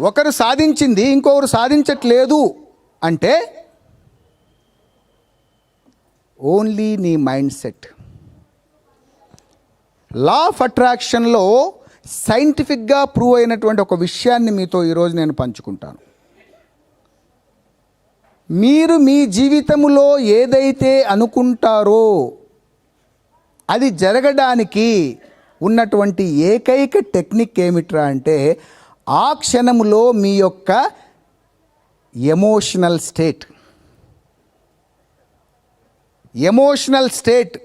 ఒకరు సాధించింది ఇంకొకరు సాధించట్లేదు అంటే ఓన్లీ నీ మైండ్ సెట్ లా ఆఫ్ అట్రాక్షన్లో సైంటిఫిక్గా ప్రూవ్ అయినటువంటి ఒక విషయాన్ని మీతో ఈరోజు నేను పంచుకుంటాను. మీరు మీ జీవితంలో ఏదైతే అనుకుంటారో అది జరగడానికి ఉన్నటువంటి ఏకైక టెక్నిక్ ఏమిట్రా అంటే ఆ క్షణములో మీ యొక్క ఎమోషనల్ స్టేట్ ఎమోషనల్ స్టేట్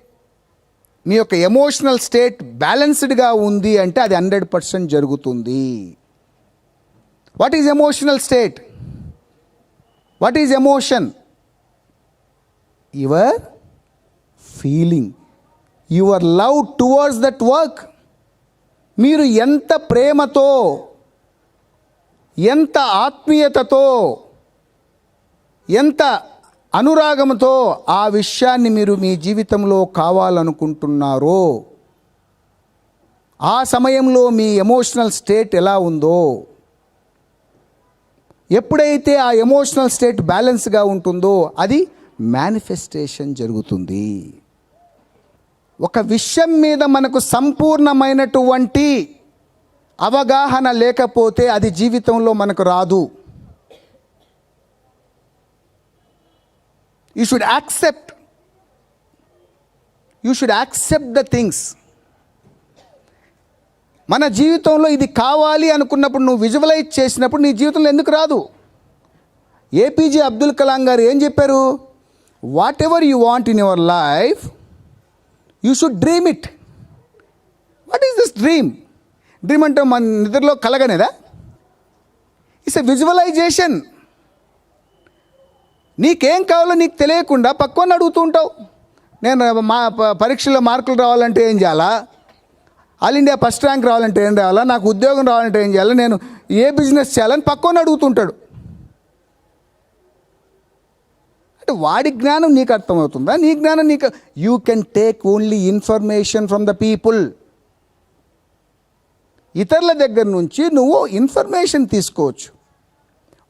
మీ యొక్క ఎమోషనల్ స్టేట్ బ్యాలెన్స్డ్గా ఉంది అంటే అది హండ్రెడ్ పర్సెంట్ జరుగుతుంది. What is emotional state what is emotion your feeling your love towards that work మీరు ఎంత ప్రేమతో ఎంత ఆత్మీయతతో ఎంత అనురాగంతో ఆ విషయాన్ని మీరు మీ జీవితంలో కావాలనుకుంటున్నారో ఆ సమయంలో మీ ఎమోషనల్ స్టేట్ ఎలా ఉందో ఎప్పుడైతే ఆ ఎమోషనల్ స్టేట్ బ్యాలెన్స్గా ఉంటుందో అది మేనిఫెస్టేషన్ జరుగుతుంది. ఒక విషయం మీద మనకు సంపూర్ణమైనటువంటి అవగాహన లేకపోతే అది జీవితంలో మనకు రాదు. You should accept you should accept the things మన జీవితంలో ఇది కావాలి అనుకున్నప్పుడు నువ్వు విజువలైజ్ చేసినప్పుడు నీ జీవితంలో ఎందుకు రాదు? ఏపీజే అబ్దుల్ కలాం గారు ఏం చెప్పారు? Whatever you want in your life you should dream it what is this dream dream అంటే మన నిద్రలో కలగనేదా? ఇట్స్ ఎ విజువలైజేషన్ నీకేం కావాలో నీకు తెలియకుండా పక్కన అడుగుతూ ఉంటావు. నేను మా పరీక్షల్లో మార్కులు రావాలంటే ఏం చేయాలా? ఆల్ ఇండియా ఫస్ట్ ర్యాంక్ రావాలంటే ఏం రావాలా? నాకు ఉద్యోగం రావాలంటే ఏం చేయాలా? నేను ఏ బిజినెస్ చేయాలని పక్కన అడుగుతుంటాడు అంటే వాడి జ్ఞానం నీకు అర్థమవుతుందా? నీ జ్ఞానం నీకు you can take only information from the people ఇతరుల దగ్గర నుంచి నువ్వు ఇన్ఫర్మేషన్ తీసుకోవచ్చు.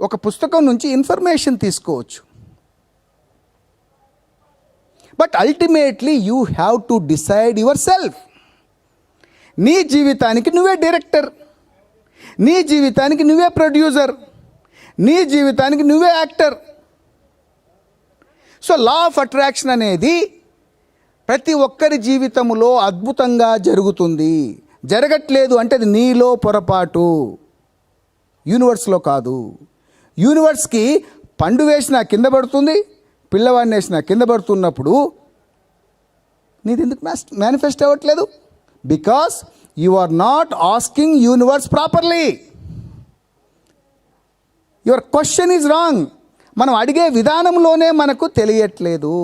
ఒక పుస్తకం నుంచి ఇన్ఫర్మేషన్ తీసుకోవచ్చు. But ultimately you have to decide yourself నీ జీవితానికి నువ్వే డైరెక్టర్ నీ జీవితానికి నువ్వే ప్రొడ్యూసర్ నీ జీవితానికి నువ్వే actor so law of attraction అనేది ప్రతి ఒక్కరి జీవితంలో అద్భుతంగా జరుగుతుంది. జరగట్లేదు అంటే అది నీలో పొరపాటు. యూనివర్స్లో కాదు. యూనివర్స్కి పండు వేసిన కింద పడుతుంది పిల్లవాడిని వేసిన కింద పడుతున్నప్పుడు నీది ఎందుకు మేనిఫెస్ట్ అవ్వట్లేదు? Because you are not asking universe properly your question is wrong మనం అడిగే విధానంలోనే మనకు తెలియట్లేదు.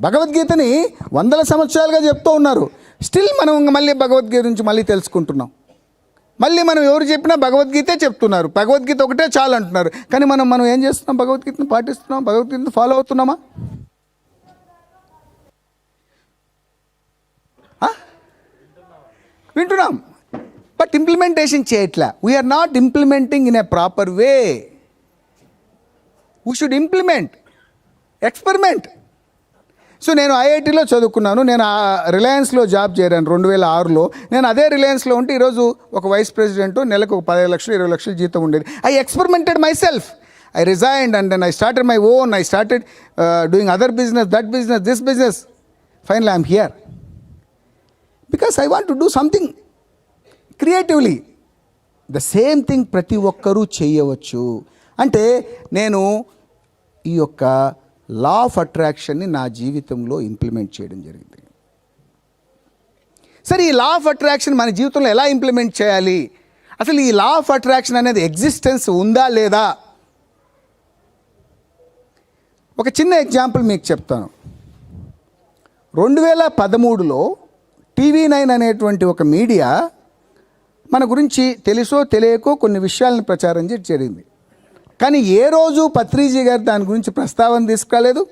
భగవద్గీతని వందల సంవత్సరాలుగా చెప్తూ ఉన్నారు. స్టిల్ మనం మళ్ళీ భగవద్గీత నుంచి మళ్ళీ తెలుసుకుంటున్నాం. మళ్ళీ మనం ఎవరు చెప్పినా భగవద్గీతే చెప్తున్నారు. భగవద్గీత ఒకటే చాలు అంటున్నారు. కానీ మనం మనం ఏం చేస్తున్నాం? భగవద్గీతను పాటిస్తున్నాం? భగవద్గీతను ఫాలో అవుతున్నామా? వింటున్నాం. బట్ ఇంప్లిమెంటేషన్ చేయట్లా. We are not implementing in a proper way we should implement experiment so నేను ఐఐటిలో చదువుకున్నాను. నేను ఆ రిలయన్స్లో జాబ్ చేరాను రెండు వేల ఆరులో. నేను అదే రిలయన్స్లో ఉంటే ఈరోజు ఒక వైస్ ప్రెసిడెంట్ నెలకు ఒక పదిహేను లక్షలు ఇరవై లక్షలు జీతం ఉండేది. I experimented myself I resigned and then I started my own I started doing other business that business this business final I'm here because I want to do something creatively the same thing ప్రతి ఒక్కరూ చేయవచ్చు. అంటే నేను ఈ యొక్క law of అట్రాక్షన్ని నా జీవితంలో implement చేయడం జరిగింది. సరే ఈ లా ఆఫ్ అట్రాక్షన్ మన జీవితంలో ఎలా ఇంప్లిమెంట్ చేయాలి? అసలు ఈ లా ఆఫ్ అట్రాక్షన్ అనేది ఎగ్జిస్టెన్స్ ఉందా లేదా? ఒక చిన్న ఎగ్జాంపుల్ మీకు చెప్తాను. రెండు వేల పదమూడులో టీవీ నైన్ అనేటువంటి ఒక మీడియా మన గురించి తెలుసో తెలియకో కొన్ని విషయాలను ప్రచారం చేయడం జరిగింది. కానీ ఏ రోజు పత్రిజీ గారు దాని గురించి ప్రస్తావన తీసుకోలేదు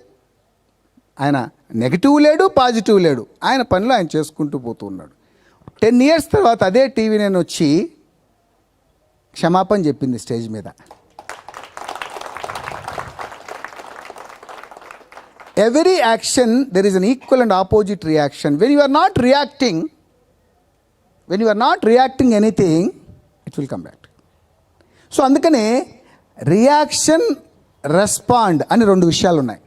ఆయన నెగిటివ్ లేడు పాజిటివ్ లేడు. ఆయన పనులు ఆయన చేసుకుంటూ పోతూ ఉన్నాడు టెన్ ఇయర్స్ తర్వాత అదే టీవీ నేను వచ్చి క్షమాపణ చెప్పింది స్టేజ్ మీద. Every action there is an equal and opposite reaction when you not reacting when you are not reacting anything it will come back so అందుకనే రియాక్షన్ రెస్పాండ్ అని రెండు విషయాలు ఉన్నాయి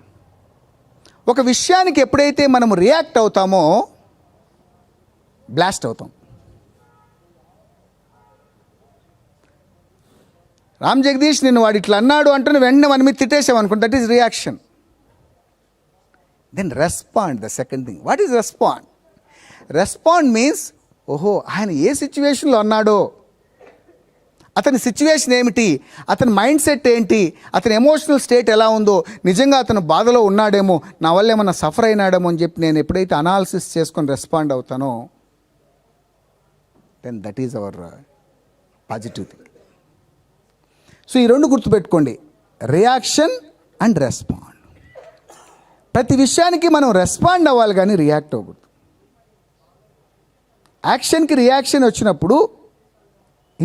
ఒక విషయానికి ఎప్పుడైతే మనం రియాక్ట్ అవుతామో బ్లాస్ట్ అవుతాం. రామ్ జగదీష్ నేను వాడు ఇట్లా అన్నాడు అంటేనే వెంటనే మన మీద తిట్టేసాం అనుకుంటా that is reaction then respond the second thing what is respond respond means ఓహో ఆయన ఏ సిచ్యువేషన్లో అన్నాడో? అతని సిచ్యువేషన్ ఏమిటి? అతని మైండ్ సెట్ ఏంటి? అతని ఎమోషనల్ స్టేట్ ఎలా ఉందో? నిజంగా అతను బాధలో ఉన్నాడేమో? నా వల్ల ఏమన్నా సఫర్ అయినాడేమో అని చెప్పి నేను ఎప్పుడైతే అనాలిసిస్ చేసుకొని respond అవుతానో then that is our positive thing so ఈ రెండు గుర్తుపెట్టుకోండి. రియాక్షన్ అండ్ రెస్పాండ్ ప్రతి విషయానికి మనం రెస్పాండ్ అవ్వాలి కానీ రియాక్ట్ అవ్వకూడదు. యాక్షన్కి రియాక్షన్ వచ్చినప్పుడు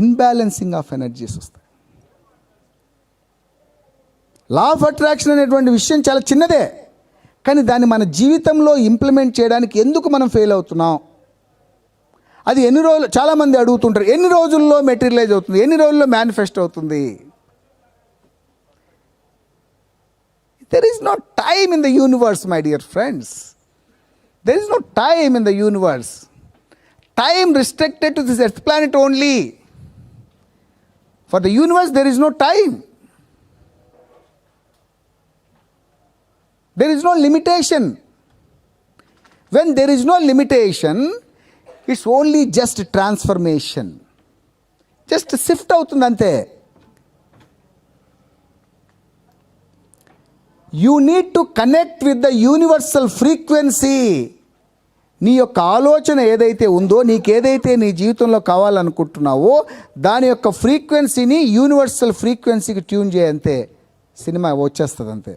ఇన్బ్యాలెన్సింగ్ ఆఫ్ ఎనర్జీస్ వస్తాయి. లా ఆఫ్ అట్రాక్షన్ అనేటువంటి విషయం చాలా చిన్నదే. కానీ దాన్ని మన జీవితంలో ఇంప్లిమెంట్ చేయడానికి ఎందుకు మనం ఫెయిల్ అవుతున్నాం? అది ఎన్ని రోజులు చాలామంది అడుగుతుంటారు ఎన్ని రోజుల్లో మెటీరియలైజ్ అవుతుంది ఎన్ని రోజుల్లో మేనిఫెస్ట్ అవుతుంది? There is no time in the universe my dear friends there is no time in the universe time restricted to this earth planet only for the universe there is no time there is no limitation when there is no limitation it's only just transformation just shift అవుతుంది అంతే you need to connect with the universal frequency నీ యొక్క ఆలోచన ఏదైతే ఉందో నీకు ఏదైతే నీ జీవితంలో కావాలనుకుంటున్నావో దాని యొక్క ఫ్రీక్వెన్సీని యూనివర్సల్ ఫ్రీక్వెన్సీకి ట్యూన్ చేయంతే సినిమా వచ్చేస్తుంది అంతే